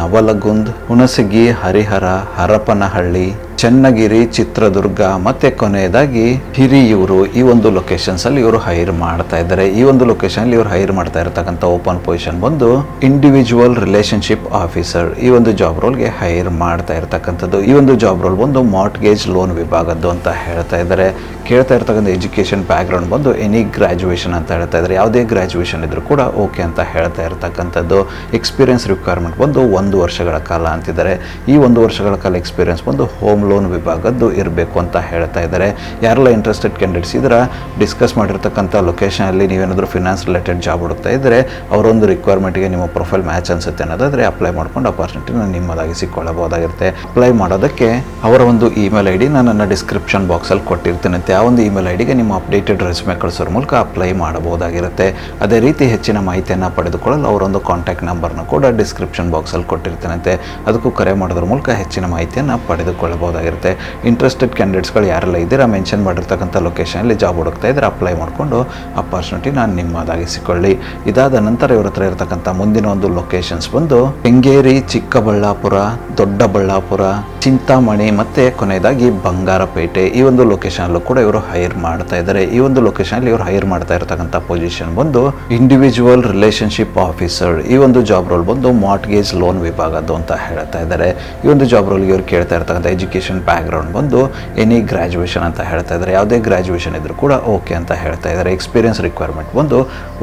ನವಲಗುಂದ್, ಹುಣಸಗಿ, ಹರಿಹರ ಹರಪನಹಳ್ಳಿ ಚನ್ನಗಿರಿ, ಚಿತ್ರದುರ್ಗ, ಮತ್ತೆ ಕೊನೆಯದಾಗಿ ಹಿರಿಯೂರು ಈ ಒಂದು ಲೊಕೇಶನ್ಸಲ್ಲಿ ಇವರು ಹೈರ್ ಮಾಡ್ತಾ ಇದ್ದಾರೆ. ಈ ಒಂದು ಲೊಕೇಶನ್ ಇವರು ಹೈರ್ ಮಾಡ್ತಾ ಇರತಕ್ಕಂಥ ಓಪನ್ ಪೊಸಿಷನ್ ಬಂದು ಇಂಡಿವಿಜುವಲ್ ರಿಲೇಶನ್ಶಿಪ್ ಆಫೀಸರ್ ಈ ಒಂದು ಜಾಬ್ ರೋಲ್ಗೆ ಹೈರ್ ಮಾಡ್ತಾ ಇರತಕ್ಕಂಥದ್ದು. ಈ ಒಂದು ಜಾಬ್ ರೋಲ್ ಬಂದು ಮಾರ್ಟ್ಗೇಜ್ ಲೋನ್ ವಿಭಾಗದ್ದು ಅಂತ ಹೇಳ್ತಾ ಇದ್ದಾರೆ. ಕೇಳ್ತಾ ಇರ್ತಕ್ಕಂಥ ಎಜುಕೇಷನ್ ಬ್ಯಾಕ್ಗ್ರೌಂಡ್ ಬಂದು ಎನಿ ಗ್ರಾಜುಯೇಷನ್ ಅಂತ ಹೇಳ್ತಾ ಇದ್ದಾರೆ. ಯಾವುದೇ ಗ್ರಾಜುಯೇಷನ್ ಇದ್ರೂ ಕೂಡ ಓಕೆ ಅಂತ ಹೇಳ್ತಾ ಇರತಕ್ಕಂಥದ್ದು. ಎಕ್ಸ್ಪೀರಿಯನ್ಸ್ ರಿಕ್ವೈರ್ಮೆಂಟ್ ಬಂದು ಒಂದು ವರ್ಷಗಳ ಕಾಲ ಅಂತಿದ್ದಾರೆ. ಈ ಒಂದು ವರ್ಷಗಳ ಕಾಲ ಎಕ್ಸ್ಪೀರಿಯನ್ಸ್ ಬಂದು ಹೋಮ್ ಲೋನ್ ವಿಭಾಗದ್ದು ಇರಬೇಕು ಅಂತ ಹೇಳ್ತಾ ಇದ್ದಾರೆ. ಯಾರೆಲ್ಲ ಇಂಟ್ರೆಸ್ಟೆಡ್ ಕ್ಯಾಂಡಿಡೇಟ್ಸ್ ಇದ್ರೆ ಡಿಸ್ಕಸ್ ಮಾಡಿರ್ತಕ್ಕಂಥ ಲೊಕೇಶನಲ್ಲಿ ನೀವೇನಾದರೂ ಫಿನಾನ್ಸ್ ರಿಲೇಟೆಡ್ ಜಾಬ್ ಹುಡುಕ್ತಾ ಇದ್ದರೆ ಅವರೊಂದು ರಿಕ್ವೈರ್ಮೆಂಟ್ಗೆ ನಿಮ್ಮ ಪ್ರೊಫೈಲ್ ಮ್ಯಾಚ್ ಅನ್ಸುತ್ತೆ ಅನ್ನೋದಾದರೆ ಅಪ್ಲೈ ಮಾಡ್ಕೊಂಡು ಅಪಾರ್ಚುನಿಟಿನ ನಿಮ್ಮದಾಗಿ ಸಿಕ್ಕೊಳ್ಳಬಹುದಾಗಿರುತ್ತೆ. ಅಪ್ಲೈ ಮಾಡೋದಕ್ಕೆ ಅವರ ಒಂದು ಇಮೇಲ್ ಐ ಡಿ ನಾನು ನನ್ನ ಡಿಸ್ಕ್ರಿಪ್ಷನ್ ಬಾಕ್ಸಲ್ಲಿ ಕೊಟ್ಟಿರ್ತೀನಿ ಆ ಒಂದು ಇಮೇಲ್ ಐ ಡಿಗೆ ನಿಮ್ಮ ಅಪ್ಡೇಟೆಡ್ ರೆಸ್ಯೂಮೆ ಕಳಿಸೋದ್ರ ಮೂಲಕ ಅಪ್ಲೈ ಮಾಡಬಹುದಾಗಿರುತ್ತೆ. ಅದೇ ರೀತಿ ಹೆಚ್ಚಿನ ಮಾಹಿತಿಯನ್ನು ಪಡೆದುಕೊಳ್ಳಲು ಅವರೊಂದು ಕಾಂಟ್ಯಾಕ್ಟ್ ನಂಬರ್ನ ಕೂಡ ಡಿಸ್ಕ್ರಿಪ್ಷನ್ ಬಾಕ್ಸಲ್ಲಿ ಕೊಟ್ಟಿರ್ತನಂತೆ. ಅದಕ್ಕೂ ಕರೆ ಮಾಡೋದ್ರ ಮೂಲಕ ಹೆಚ್ಚಿನ ಮಾಹಿತಿಯನ್ನು ಪಡೆದುಕೊಳ್ಳಬಹುದು. ಮಾಡಬಹುದಾಗಿರುತ್ತೆ ಇಂಟ್ರೆಸ್ಟೆಡ್ ಕ್ಯಾಂಡಿಡೇಟ್ಸ್ಗಳು ಯಾರೆಲ್ಲ ಇದ್ದೀರಾ ಮೆನ್ಷನ್ ಮಾಡಿರ್ತಕ್ಕಂಥ ಲೊಕೇಶನಲ್ಲಿ ಜಾಬ್ ಹುಡುಕ್ತಾ ಇದ್ದರೆ ಅಪ್ಲೈ ಮಾಡಿಕೊಂಡು ಅಪಾರ್ಚುನಿಟಿ ನಾನು ನಿಮ್ಮದಾಗಿಸಿಕೊಳ್ಳಿ. ಇದಾದ ನಂತರ ಇವ್ರ ಹತ್ರ ಇರತಕ್ಕಂಥ ಮುಂದಿನ ಒಂದು ಲೊಕೇಶನ್ಸ್ ಬಂದು ಕೆಂಗೇರಿ ಚಿಕ್ಕಬಳ್ಳಾಪುರ, ದೊಡ್ಡಬಳ್ಳಾಪುರ, ಚಿಂತಾಮಣಿ ಮತ್ತೆ ಕೊನೆಯದಾಗಿ ಬಂಗಾರಪೇಟೆ ಈ ಒಂದು ಲೊಕೇಶನಲ್ಲೂ ಕೂಡ ಇವರು ಹೈರ್ ಮಾಡ್ತಾ ಇದ್ದಾರೆ. ಈ ಒಂದು ಲೊಕೇಶನಲ್ಲಿ ಇವರು ಹೈರ್ ಮಾಡ್ತಾ ಇರತಕ್ಕಂಥ ಪೊಸಿಷನ್ ಬಂದು ಇಂಡಿವಿಜುವಲ್ ರಿಲೇಷನ್ಶಿಪ್ ಆಫೀಸರ್ ಈ ಒಂದು ಜಾಬ್ ರೋಲ್ ಬಂದು ಮಾರ್ಟ್ಗೇಜ್ ಲೋನ್ ವಿಭಾಗದ್ದು ಅಂತ ಹೇಳ್ತಾ ಇದ್ದಾರೆ. ಈ ಒಂದು ಜಾಬ್ ರೋಲ್ಗೆ ಇವರು ಕೇಳ್ತಾ ಇರ್ತಕ್ಕಂಥ ಎಜುಕೇಷನ್ ಬ್ಯಾಕ್ಗ್ರೌಂಡ್ ಬಂದು ಎನಿ ಗ್ರ್ಯಾಜುಯೇಷನ್ ಅಂತ ಹೇಳ್ತಾ ಇದ್ದಾರೆ. ಯಾವುದೇ ಗ್ರ್ಯಾಜುಯೇಷನ್ ಇದ್ದರೂ ಕೂಡ ಓಕೆ ಅಂತ ಹೇಳ್ತಾ ಇದ್ದಾರೆ. ಎಕ್ಸ್ಪೀರಿಯನ್ಸ್ ರಿಕ್ವೈರ್ಮೆಂಟ್ ಬಂದು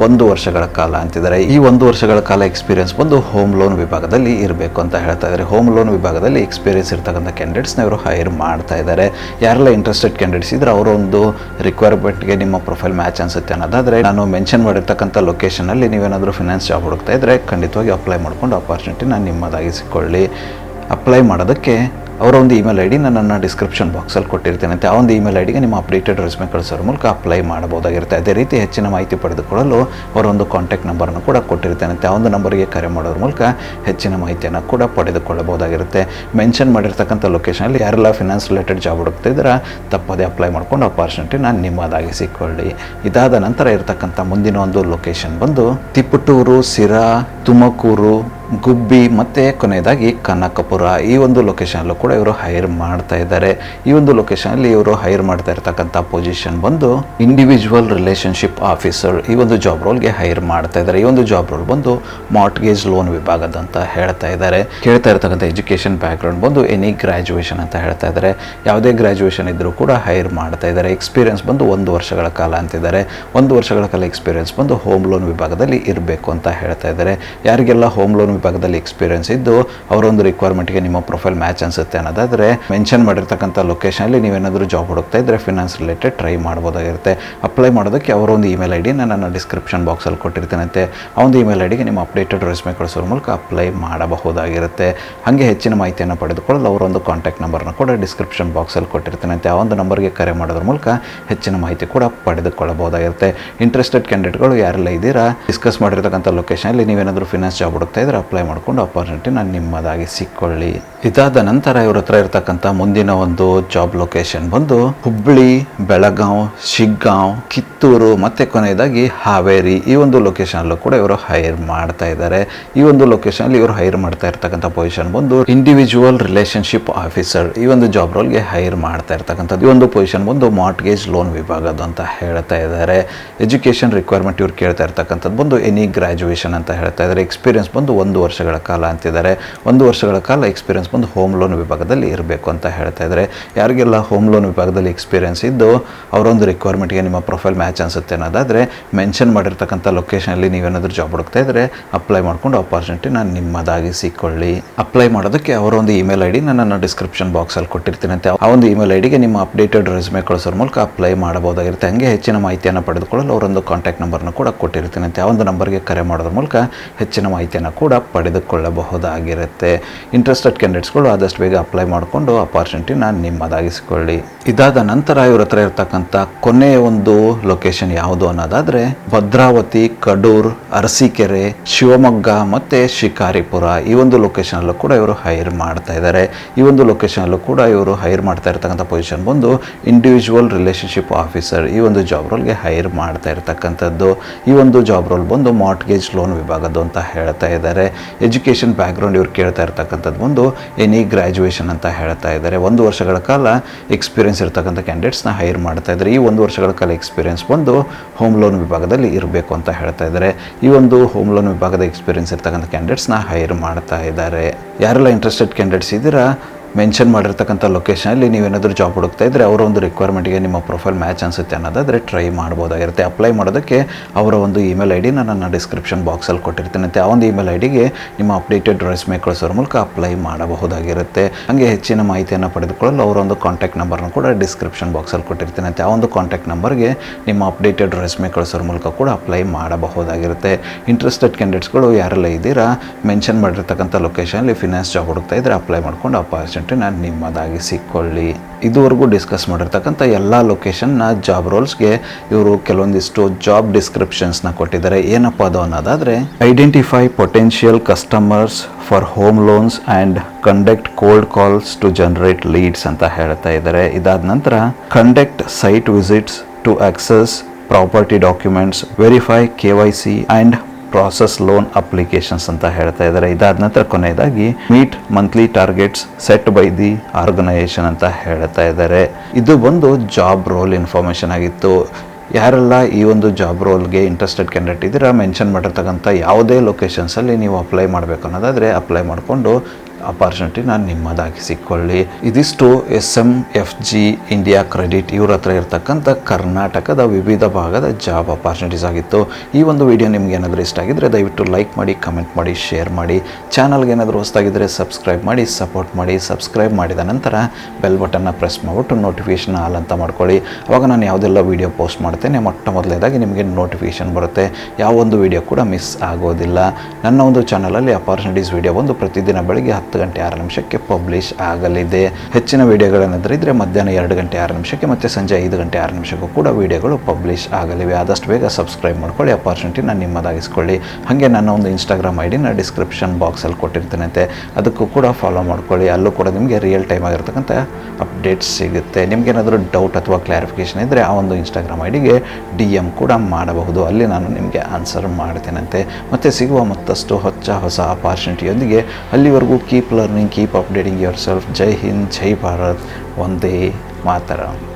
ಒಂದು ವರ್ಷಗಳ ಕಾಲ ಅಂತಿದ್ದಾರೆ. ಈ ಒಂದು ವರ್ಷಗಳ ಕಾಲ ಎಕ್ಸ್ಪೀರಿಯನ್ಸ್ ಬಂದು ಹೋಮ್ ಲೋನ್ ವಿಭಾಗದಲ್ಲಿ ಇರಬೇಕು ಅಂತ ಹೇಳ್ತಾ ಇದ್ದಾರೆ. ಹೋಮ್ ಲೋನ್ ವಿಭಾಗದಲ್ಲಿ ಎಕ್ಸ್ಪೀರಿಯನ್ಸ್ ಇರ್ತಕ್ಕಂಥ ಕ್ಯಾಂಡಿಡೇಟ್ಸ್ನ ಇವರು ಹೈರ್ ಮಾಡ್ತಾ ಇದ್ದಾರೆ. ಯಾರೆಲ್ಲ ಇಂಟ್ರೆಸ್ಟೆಡ್ ಕ್ಯಾಂಡಿಡೇಟ್ಸ್ ಇದ್ದರೆ ಅವರೊಂದು ರಿಕ್ವೈರ್ಮೆಂಟ್ಗೆ ನಿಮ್ಮ ಪ್ರೊಫೈಲ್ ಮ್ಯಾಚ್ ಅನ್ಸುತ್ತೆ ಅನ್ನೋದಾದರೆ ನಾನು ಮೆನ್ಷನ್ ಮಾಡಿರ್ತಕ್ಕಂಥ ಲೊಕೇಶನಲ್ಲಿ ನೀವೇನಾದರೂ ಫಿನಾನ್ಸ್ ಜಾಬ್ ಹುಡುಕ್ತಾ ಇದ್ದರೆ ಖಂಡಿತವಾಗಿ ಅಪ್ಲೈ ಮಾಡ್ಕೊಂಡು ಅಪಾರ್ಚುನಿಟಿ ನಾನು ನಿಮ್ಮದಾಗಿಸಿಕೊಳ್ಳಿ. ಅಪ್ಲೈ ಮಾಡೋದಕ್ಕೆ ಅವರ ಒಂದು ಇಮೇಲ್ ಐ ಡಿ ನನ್ನ ಡಿಸ್ಕ್ರಿಪ್ಷನ್ ಬಾಕ್ಸಲ್ಲಿ ಕೊಟ್ಟಿರ್ತೇನೆ ಆ ಒಂದು ಇಮೇಲ್ ಐ ಡಿಗೆ ನಿಮ್ಮ ಅಪ್ಡೇಟೆಡ್ ರೆಸ್ಮೆ ಕಳಿಸೋರ ಮೂಲಕ ಅಪ್ಲೈ ಮಾಡಬಹುದಾಗಿರುತ್ತೆ. ಅದೇ ರೀತಿ ಹೆಚ್ಚಿನ ಮಾಹಿತಿ ಪಡೆದುಕೊಳ್ಳಲು ಅವರ ಒಂದು ಕಾಂಟ್ಯಾಕ್ಟ್ ನಂಬರನ್ನು ಕೂಡ ಕೊಟ್ಟಿರ್ತೇನೆ ಆ ಒಂದು ನಂಬರಿಗೆ ಕರೆ ಮಾಡೋದ್ರ ಮೂಲಕ ಹೆಚ್ಚಿನ ಮಾಹಿತಿಯನ್ನು ಕೂಡ ಪಡೆದುಕೊಳ್ಳಬಹುದಾಗಿರುತ್ತೆ. ಮೆನ್ಷನ್ ಮಾಡಿರ್ತಕ್ಕಂಥ ಲೊಕೇಶನಲ್ಲಿ ಯಾರೆಲ್ಲ ಫಿನಾನ್ಸ್ ರಿಲೇಟೆಡ್ ಜಾಬ್ ಹುಡುಕ್ತಿದ್ರೆ ತಪ್ಪದೇ ಅಪ್ಲೈ ಮಾಡ್ಕೊಂಡು ನಾನು ನಿಮ್ಮದಾಗಿಸಿಕೊಳ್ಳಿ ಇದಾದ ನಂತರ ಇರತಕ್ಕಂಥ ಮುಂದಿನ ಒಂದು ಲೊಕೇಶನ್ ಬಂದು ತಿಪ್ಪಟೂರು ಸಿರಾ ತುಮಕೂರು ಗುಬ್ಬಿ, ಮತ್ತು ಕೊನೆಯದಾಗಿ ಕನಕಪುರ. ಈ ಒಂದು ಲೊಕೇಶನಲ್ಲೂ ಕೂಡ ಇವರು ಹೈರ್ ಮಾಡ್ತಾ ಇದ್ದಾರೆ. ಈ ಒಂದು ಲೊಕೇಶನಲ್ಲಿ ಇವರು ಹೈರ್ ಮಾಡ್ತಾ ಇರ್ತಕ್ಕಂಥ ಪೊಸಿಷನ್ ಬಂದು ಇಂಡಿವಿಜುವಲ್ ರಿಲೇಷನ್ಶಿಪ್ ಆಫೀಸರ್ ಈ ಒಂದು ಜಾಬ್ ರೋಲ್ಗೆ ಹೈರ್ ಮಾಡ್ತಾ ಇದ್ದಾರೆ. ಈ ಒಂದು ಜಾಬ್ ರೋಲ್ ಬಂದು ಮಾರ್ಟ್ಗೇಜ್ ಲೋನ್ ವಿಭಾಗದ ಅಂತ ಹೇಳ್ತಾ ಇದ್ದಾರೆ. ಕೇಳ್ತಾ ಇರ್ತಕ್ಕಂಥ ಎಜುಕೇಷನ್ ಬ್ಯಾಕ್ಗ್ರೌಂಡ್ ಬಂದು ಎನಿ ಗ್ರಾಜುಯೇಷನ್ ಅಂತ ಹೇಳ್ತಾ ಇದ್ದಾರೆ. ಯಾವುದೇ ಗ್ರಾಜುಯೇಷನ್ ಇದ್ದರೂ ಕೂಡ ಹೈರ್ ಮಾಡ್ತಾ ಇದ್ದಾರೆ. ಎಕ್ಸ್ಪೀರಿಯನ್ಸ್ ಬಂದು ಒಂದು ವರ್ಷಗಳ ಕಾಲ ಅಂತಿದ್ದಾರೆ ಒಂದು ವರ್ಷಗಳ ಕಾಲ ಎಕ್ಸ್ಪೀರಿಯನ್ಸ್ ಬಂದು ಹೋಮ್ ಲೋನ್ ವಿಭಾಗದಲ್ಲಿ ಇರಬೇಕು ಅಂತ ಹೇಳ್ತಾ ಇದ್ದಾರೆ. ಯಾರಿಗೆಲ್ಲ ಹೋಮ್ ಲೋನ್ ವಿಭಾಗದಲ್ಲಿ ಎಕ್ಸ್ಪೀರಿಯನ್ಸ್ ಇದ್ದು, ಅವರೊಂದು ರಿಕ್ವೈರ್ಮೆಂಟ್ಗೆ ನಿಮ್ಮ ಪ್ರೊಫೈಲ್ ಮ್ಯಾಚ್ ಅನ್ಸುತ್ತೆ ಅನ್ನೋದಾದ್ರೆ ಮೆನ್ಷನ್ ಮಾಡಿರ್ತಕ್ಕಂಥ ಲೊಕೇಶನಲ್ಲಿ ನೀವೇನಾದರೂ ಜಾಬ್ ಹುಡುಕ್ತಾ ಇದ್ದರೆ ಫಿನಾನ್ಸ್ ರಿಲೇಟೆಡ್ ಟ್ರೈ ಮಾಡ್ಬೋದಾಗಿರುತ್ತೆ. ಅಪ್ಲೈ ಮಾಡೋದಕ್ಕೆ ಅವರೊಂದು ಇಮೇಲ್ ಐ ಡಿನ ನನ್ನ ಡಿಸ್ಕ್ರಿಪ್ಷನ್ ಬಾಕ್ಸಲ್ಲಿ ಕೊಟ್ಟಿರ್ತೇನಂತೆ. ಆ ಒಂದು ಇಮೇಲ್ ಐ ಡಿಗೆ ನಿಮ್ಮ ಅಪ್ಡೇಟೆಡ್ ರೆಸ್ಮೆ ಕಳಿಸೋದ್ರ ಮೂಲಕ ಅಪ್ಲೈ ಮಾಡಬಹುದಾಗಿರುತ್ತೆ. ಹಾಗೆ ಹೆಚ್ಚಿನ ಮಾಹಿತಿಯನ್ನು ಪಡೆದುಕೊಳ್ಳಲು ಅವರೊಂದು ಕಾಂಟ್ಯಾಕ್ಟ್ ನಂಬರ್ನ ಕೂಡ ಡಿಸ್ಕ್ರಿಪ್ಷನ್ ಬಾಕ್ಸಲ್ಲಿ ಕೊಟ್ಟಿರ್ತೇನಂತೆ. ಆ ಒಂದು ನಂಬರ್ಗೆ ಕರೆ ಮಾಡೋದ್ರ ಮೂಲಕ ಹೆಚ್ಚಿನ ಮಾಹಿತಿ ಕೂಡ ಪಡೆದುಕೊಳ್ಳಬಹುದಾಗಿರುತ್ತೆ. ಇಂಟ್ರೆಸ್ಟೆಡ್ ಕ್ಯಾಂಡಿಡೇಟ್ಗಳು ಯಾರೆಲ್ಲ ಇದ್ದೀರಾ ಡಿಸ್ಕಸ್ ಮಾಡಿರ್ತಕ್ಕಂಥ ಲೊಕೇಶನಲ್ಲಿ ನೀವೇನಾದರೂ ಫಿನಾನ್ಸ್ ಜಾಬ್ ಹುಡುಕ್ತಾ ಇದ್ರೆ ಅಪ್ಲೈ ಮಾಡಿಕೊಂಡು ಅಪಾರ್ಚುನಿಟಿ ನಾನು ನಿಮ್ಮದಾಗಿ ಸಿಕ್ಕೊಳ್ಳಿ. ಇದಾದ ನಂತರ ಇವ್ರ ಹತ್ರ ಇರ್ತಕ್ಕಂಥ ಮುಂದಿನ ಒಂದು ಜಾಬ್ ಲೊಕೇಶನ್ ಬಂದು ಹುಬ್ಬಳ್ಳಿ ಬೆಳಗಾವ್, ಶಿಗ್ಗಾಂವ್, ಕಿತ್ತೂರು, ಮತ್ತೆ ಕೊನೆಯದಾಗಿ ಹಾವೇರಿ ಈ ಒಂದು ಲೊಕೇಶನಲ್ಲೂ ಕೂಡ ಇವರು ಹೈರ್ ಮಾಡ್ತಾ ಇದ್ದಾರೆ ಈ ಒಂದು ಲೊಕೇಶನಲ್ಲಿ ಇವರು ಹೈರ್ ಮಾಡ್ತಾ ಇರ್ತಕ್ಕಂಥ ಪೊಸಿಷನ್ ಬಂದು ಇಂಡಿವಿಜುವಲ್ ರಿಲೇಶನ್ಶಿಪ್ ಆಫೀಸರ್ ಈ ಒಂದು ಜಾಬ್ ರೋಲ್ಗೆ ಹೈರ್ ಮಾಡ್ತಾ ಇರ್ತಕ್ಕಂಥದ್ದು. ಈ ಒಂದು ಪೊಸಿಷನ್ ಬಂದು ಮಾರ್ಟ್ಗೇಜ್ ಲೋನ್ ವಿಭಾಗದ ಅಂತ ಹೇಳ್ತಾ ಇದ್ದಾರೆ ಎಜುಕೇಷನ್ ರಿಕ್ವೈರ್ಮೆಂಟ್ ಇವ್ರು ಕೇಳ್ತಾ ಇರ್ತಕ್ಕಂಥದ್ದು ಬಂದು ಎನಿ ಗ್ರಾಜುಯೇಷನ್ ಅಂತ ಹೇಳ್ತಾ ಇದ್ದಾರೆ ಎಕ್ಸ್ಪೀರಿಯನ್ಸ್ ಬಂದು ಒಂದು ವರ್ಷಗಳ ಕಾಲ ಅಂತಿದ್ದಾರೆ. ಒಂದು ವರ್ಷಗಳ ಕಾಲ ಎಕ್ಸ್ಪೀರಿಯನ್ಸ್ ಬಂದು ಹೋಮ್ ಲೋನ್ ವಿಭಾಗದಲ್ಲಿ ಇರಬೇಕು ಅಂತ ಹೇಳ್ತಾ ಇದ್ದಾರೆ. ಯಾರಿಗೆಲ್ಲ ಹೋಮ್ ಲೋನ್ ವಿಭಾಗದಲ್ಲಿ ಎಕ್ಸ್ಪೀರಿಯನ್ಸ್ ಇದ್ದು ಅವರೊಂದು ರಿಕ್ವೈರ್ಮೆಂಟ್ಗೆ ನಿಮ್ಮ ಪ್ರೊಫೈಲ್ ಮ್ಯಾಚ್ ಅನ್ಸುತ್ತೆ ಅನ್ನೋದಾದರೆ ಮೆನ್ಷನ್ ಮಾಡಿರ್ತಕ್ಕಂಥ ಲೊಕೇಶನಲ್ಲಿ ನೀವೇನಾದರೂ ಜಾಬ್ ಹುಡುಕ್ತಾ ಇದ್ದರೆ ಅಪ್ಲೈ ಮಾಡ್ಕೊಂಡು ಅಪಾರ್ಚುನಿಟಿ ನಾನು ನಿಮ್ಮದಾಗಿಸಿಕೊಳ್ಳಿ ಅಪ್ಲೈ ಮಾಡೋದಕ್ಕೆ ಅವರೊಂದು ಇಮೇಲ್ ಐ ಡಿ ನನ್ನ ಡಿಸ್ಕ್ರಿಪ್ಷನ್ ಬಾಕ್ಸಲ್ಲಿ ಕೊಟ್ಟಿರ್ತೀನಿ ಅಂತ. ಆ ಒಂದು ಇಮೇಲ್ ಐ ನಿಮ್ಮ ಅಪ್ಡೇಟೆಡ್ ರೆಸ್ಯೂಮೆ ಕಳಿಸೋರ ಮೂಲಕ ಅಪ್ಲೈ ಮಾಡಬಹುದಾಗಿರುತ್ತೆ. ಹಂಗೆ ಹೆಚ್ಚಿನ ಮಾಹಿತಿಯನ್ನು ಪಡೆದುಕೊಳ್ಳಲು ಅವರೊಂದು ಕಾಂಟ್ಯಾಕ್ಟ್ ನಂಬರ್ನ ಕೂಡ ಕೊಟ್ಟಿರ್ತೀನಿ ಅಂತ. ಆ ಒಂದು ನಂಬರ್ಗೆ ಕರೆ ಮಾಡೋದ್ರ ಮೂಲಕ ಹೆಚ್ಚಿನ ಮಾಹಿತಿಯನ್ನು ಕೂಡ ಪಡೆದುಕೊಳ್ಳಬಹುದಾಗಿರುತ್ತೆ. ಇಂಟ್ರೆಸ್ಟೆಡ್ ಕ್ಯಾಂಡಿಡೇಟ್ಸ್ಗಳು ಆದಷ್ಟು ಬೇಗ ಅಪ್ಲೈ ಮಾಡಿಕೊಂಡು ಅಪಾರ್ಚುನಿಟಿ ನಾನು ನಿಮ್ಮದಾಗಿಸಿಕೊಳ್ಳಿ. ಇದಾದ ನಂತರ ಇವ್ರ ಹತ್ರ ಇರತಕ್ಕಂಥ ಕೊನೆಯ ಒಂದು ಲೊಕೇಶನ್ ಯಾವುದು ಅನ್ನೋದಾದ್ರೆ ಭದ್ರಾವತಿ, ಕಡೂರ್, ಅರಸೀಕೆರೆ, ಶಿವಮೊಗ್ಗ ಮತ್ತೆ ಶಿಕಾರಿಪುರ. ಈ ಒಂದು ಲೊಕೇಶನಲ್ಲೂ ಕೂಡ ಇವರು ಹೈರ್ ಮಾಡ್ತಾ ಇದ್ದಾರೆ ಈ ಒಂದು ಲೊಕೇಶನಲ್ಲೂ ಕೂಡ ಇವರು ಹೈರ್ ಮಾಡ್ತಾ ಇರ್ತಕ್ಕಂಥ ಪೊಸಿಷನ್ ಬಂದು ಇಂಡಿವಿಜುವಲ್ ರಿಲೇಶನ್ಶಿಪ್ ಆಫೀಸರ್ ಈ ಒಂದು ಜಾಬ್ ರೋಲ್ಗೆ ಹೈರ್ ಮಾಡ್ತಾ ಇರ್ತಕ್ಕಂಥದ್ದು. ಈ ಒಂದು ಜಾಬ್ ರೋಲ್ ಬಂದು ಮಾರ್ಟ್ಗೇಜ್ ಲೋನ್ ವಿಭಾಗದ್ದು ಅಂತ ಹೇಳ್ತಾ ಇದ್ದಾರೆ ಎಜುಕೇಷನ್ ಬ್ಯಾಕ್ಗ್ರೌಂಡ್ ಇವ್ರು ಕೇಳ್ತಾ ಇರ್ತಕ್ಕಂಥದ್ದು. ಒಂದು ಎನಿ ಗ್ರ್ಯಾಜುಯೇಷನ್ ಅಂತ ಹೇಳ್ತಾ ಇದ್ದಾರೆ. ಒಂದು ವರ್ಷಗಳ ಕಾಲ ಎಕ್ಸ್ಪೀರಿಯನ್ಸ್ ಇರ್ತಕ್ಕಂಥ ಕ್ಯಾಂಡಿಡೇಟ್ಸ್ನ ಹೈರ್ ಮಾಡ್ತಾ ಇದ್ದಾರೆ. ಈ ಒಂದು ವರ್ಷಗಳ ಕಾಲ ಎಕ್ಸ್ಪೀರಿಯನ್ಸ್ ಬಂದು ಹೋಮ್ ಲೋನ್ ವಿಭಾಗದಲ್ಲಿ ಇರಬೇಕು ಅಂತ ಹೇಳ್ತಾ ಇದ್ದಾರೆ. ಈ ಒಂದು ಹೋಮ್ ಲೋನ್ ವಿಭಾಗದ ಎಕ್ಸ್ಪೀರಿಯನ್ಸ್ ಇರ್ತಕ್ಕಂಥ ಕ್ಯಾಂಡಿಡೇಟ್ಸ್ನ ಹೈರ್ ಮಾಡ್ತಾ ಇದ್ದಾರೆ. ಯಾರೆಲ್ಲ ಇಂಟ್ರೆಸ್ಟೆಡ್ ಕ್ಯಾಂಡಿಡೇಟ್ಸ್ ಇದ್ದೀರಾ ಮೆನ್ಷನ್ ಮಾಡಿರ್ತಕ್ಕಂಥ ಲೊಕೇಶನಲ್ಲಿ ನೀವೇನಾದರೂ ಜಾಬ್ ಹುಡುಕ್ತಾ ಇದ್ದರೆ ಅವರ ಒಂದು ರಿಕ್ವೈರ್ಮೆಂಟ್ಗೆ ನಿಮ್ಮ ಪ್ರೊಫೈಲ್ ಮ್ಯಾಚ್ ಅನಿಸುತ್ತೆ ಅನ್ನೋದಾದರೆ ಟ್ರೈ ಮಾಡ್ಬೋದಾಗಿರುತ್ತೆ. ಅಪ್ಲೈ ಮಾಡೋದಕ್ಕೆ ಅವರ ಒಂದು ಇಮೇಲ್ ಐ ಡಿನ ನನ್ನ ಡಿಸ್ಕ್ರಿಪ್ಷನ್ ಬಾಕ್ಸಲ್ಲಿ ಕೊಟ್ಟಿರ್ತೀನಿ. ಆ ಒಂದು ಇಮೇಲ್ ಐ ಡಿಗೆ ನಿಮ್ಮ ಅಪ್ಡೇಟೆಡ್ ರೆಸ್ಮೆ ಕಳಿಸೋರ ಮೂಲಕ ಅಪ್ಲೈ ಮಾಡಬಹುದಾಗಿರುತ್ತೆ. ಹಾಗೆ ಹೆಚ್ಚಿನ ಮಾಹಿತಿಯನ್ನು ಪಡೆದುಕೊಳ್ಳಲು ಅವರ ಒಂದು ಕಾಂಟ್ಯಾಕ್ಟ್ ನಂಬರ್ನ ಕೂಡ ಡಿಸ್ಕ್ರಿಪ್ಷನ್ ಬಾಕ್ಸಲ್ಲಿ ಕೊಟ್ಟಿರ್ತೀನಿ. ಆ ಒಂದು ಕಾಂಟ್ಯಾಕ್ಟ್ ನಂಬರ್ಗೆ ನಿಮ್ಮ ಅಪ್ಡೇಟೆಡ್ ರೆಸ್ಮೆ ಕಳಿಸೋರ ಮೂಲಕ ಕೂಡ ಅಪ್ಲೈ ಮಾಡಬಹುದಾಗಿರುತ್ತೆ. ಇಂಟ್ರೆಸ್ಟೆಡ್ ಕ್ಯಾಂಡಿಡೇಟ್ಸ್ಗಳು ಯಾರೆಲ್ಲ ಇದ್ದೀರಾ ಮೆನ್ಷನ್ ಮಾಡಿರ್ತಕ್ಕಂಥ ಲೊಕೇಶನಲ್ಲಿ ಫಿನಾನ್ಸ್ ಜಾಬ್ ಹುಡುಕ್ತಾ ಇದ್ದರೆ ಅಪ್ಲೈ ಮಾಡ್ಕೊಂಡು ಅಪಾರ್ಚುನಿಟಿ ಅಪಾರ್ಚುನಿಟಿನ ನಿಮ್ಮದಾಗಿಸಿಕೊಳ್ಳಿ ಇದುವರೆಗೂ ಡಿಸ್ಕಸ್ ಮಾಡಿರ್ತಕ್ಕಂಥ ಎಲ್ಲ ಲೊಕೇಶನ್ನ, ಜಾಬ್ ರೋಲ್ಸ್ಗೆ ಇವರು ಕೆಲವೊಂದಿಷ್ಟು ಜಾಬ್ ಡಿಸ್ಕ್ರಿಪ್ಷನ್ಸ್ನ ಕೊಟ್ಟಿದ್ದಾರೆ. ಏನಪ್ಪ ಅದು ಅನ್ನೋದಾದರೆ identify potential customers for home loans and conduct cold calls to generate leads ಅಂತ ಹೇಳ್ತಾ ಇದ್ದಾರೆ. ಇದಾದ ನಂತರ conduct site visits to access property documents verify K Y C and process loan applications ಅಂತ ಹೇಳ್ತಾ ಇದ್ದಾರೆ. ಇದಾದ ನಂತರ ಕೊನೆಯದಾಗಿ meet monthly targets set by the organisation ಅಂತ ಹೇಳ್ತಾ ಇದ್ದಾರೆ. ಇದು ಒಂದು ಜಾಬ್ ರೋಲ್ ಇನ್ಫಾರ್ಮೇಷನ್ ಆಗಿತ್ತು. ಯಾರೆಲ್ಲ ಈ ಒಂದು ಜಾಬ್ ರೋಲ್ಗೆ ಇಂಟ್ರೆಸ್ಟೆಡ್ ಕ್ಯಾಂಡಿಡೇಟ್ ಇದ್ದೀರಾ ಮೆನ್ಷನ್ ಮಾಡಿರ್ತಕ್ಕಂಥ ಯಾವುದೇ ಲೊಕೇಶನ್ಸಲ್ಲಿ ನೀವು ಅಪ್ಲೈ ಮಾಡಬೇಕು ಅನ್ನೋದಾದರೆ ಅಪ್ಲೈ ಮಾಡಿಕೊಂಡು ಅಪಾರ್ಚುನಿಟಿನ ನಿಮ್ಮದಾಗಿಸಿಕೊಳ್ಳಿ ಇದಿಷ್ಟು S M F G India credit ಇವ್ರ ಹತ್ರ ಇರ್ತಕ್ಕಂಥ ಕರ್ನಾಟಕದ ವಿವಿಧ ಭಾಗದ ಜಾಬ್ ಅಪಾರ್ಚುನಿಟೀಸ್ ಆಗಿತ್ತು. ಈ ಒಂದು ವಿಡಿಯೋ ನಿಮ್ಗೆ ಏನಾದರೂ ಇಷ್ಟ ಆಗಿದ್ದರೆ ದಯವಿಟ್ಟು ಲೈಕ್ ಮಾಡಿ ಕಮೆಂಟ್ ಮಾಡಿ ಶೇರ್ ಮಾಡಿ. ಚಾನಲ್ಗೆ ಏನಾದರೂ ಹೊಸದಾಗಿದ್ದರೆ ಸಬ್ಸ್ಕ್ರೈಬ್ ಮಾಡಿ ಸಪೋರ್ಟ್ ಮಾಡಿ. ಸಬ್ಸ್ಕ್ರೈಬ್ ಮಾಡಿದ ನಂತರ ಬೆಲ್ ಬಟನ್ನ ಪ್ರೆಸ್ ಮಾಡಿಬಿಟ್ಟು ನೋಟಿಫಿಕೇಷನ್ ಆಲ್ ಅಂತ ಮಾಡ್ಕೊಳ್ಳಿ. ಅವಾಗ ನಾನು ಯಾವುದೆಲ್ಲ ವೀಡಿಯೋ ಪೋಸ್ಟ್ ಮಾಡ್ತೇನೆ, ಮೊಟ್ಟ ಮೊದಲೇದಾಗಿ ನಿಮಗೆ ನೋಟಿಫಿಕೇಷನ್ ಬರುತ್ತೆ. ಯಾವ ಒಂದು ವಿಡಿಯೋ ಕೂಡ ಮಿಸ್ ಆಗೋದಿಲ್ಲ. ನನ್ನ ಒಂದು ಚಾನಲಲ್ಲಿ ಅಪಾರ್ಚುನಿಟೀಸ್ ವಿಡಿಯೋ ಒಂದು ಪ್ರತಿದಿನ ಬೆಳಗ್ಗೆ ಹತ್ತು ಗಂಟೆ ಆರು ನಿಮಿಷಕ್ಕೆ ಪಬ್ಲಿಷ್ ಆಗಲಿದೆ. ಹೆಚ್ಚಿನ ವಿಡಿಯೋಗಳೇನಾದರೂ ಇದ್ದರೆ ಮಧ್ಯಾಹ್ನ ಎರಡು ಗಂಟೆ ಆರು ನಿಮಿಷಕ್ಕೆ ಮತ್ತು ಸಂಜೆ ಐದು ಗಂಟೆ ಆರು ನಿಮಿಷಕ್ಕೂ ಕೂಡ ವಿಡಿಯೋಗಳು ಪಬ್ಲಿಷ್ ಆಗಲಿವೆ. ಆದಷ್ಟು ಬೇಗ ಸಬ್ಸ್ಕ್ರೈಬ್ ಮಾಡ್ಕೊಳ್ಳಿ ಅಪಾರ್ಚುನಿಟಿನ ನಿಮ್ಮದಾಗಿಸ್ಕೊಳ್ಳಿ. ಹಾಗೆ ನನ್ನ ಒಂದು ಇನ್ಸ್ಟಾಗ್ರಾಮ್ ಐ ಡಿನ ಡಿಸ್ಕ್ರಿಪ್ಷನ್ ಬಾಕ್ಸಲ್ಲಿ ಕೊಟ್ಟಿರ್ತೇನೆ ಅದಕ್ಕೂ ಕೂಡ ಫಾಲೋ ಮಾಡ್ಕೊಳ್ಳಿ. ಅಲ್ಲೂ ಕೂಡ ನಿಮಗೆ ರಿಯಲ್ ಟೈಮ್ ಆಗಿರ್ತಕ್ಕಂಥ ಅಪ್ಡೇಟ್ಸ್ ಸಿಗುತ್ತೆ. ನಿಮಗೇನಾದರೂ ಡೌಟ್ ಅಥವಾ ಕ್ಲಾರಿಫಿಕೇಷನ್ ಇದ್ದರೆ ಆ ಒಂದು ಇನ್ಸ್ಟಾಗ್ರಾಮ್ ಐ ಡಿಗೆ ಡಿ ಎಂ ಕೂಡ ಮಾಡಬಹುದು. ಅಲ್ಲಿ ನಾನು ನಿಮಗೆ ಆನ್ಸರ್ ಮಾಡ್ತೇನಂತೆ. ಮತ್ತು ಸಿಗುವ ಮತ್ತಷ್ಟು ಹೊಚ್ಚ ಹೊಸ ಅಪಾರ್ಚುನಿಟಿಯೊಂದಿಗೆ ಅಲ್ಲಿವರೆಗೂ keep learning keep updating yourself जय हिंद जय भारत वंदे मातरम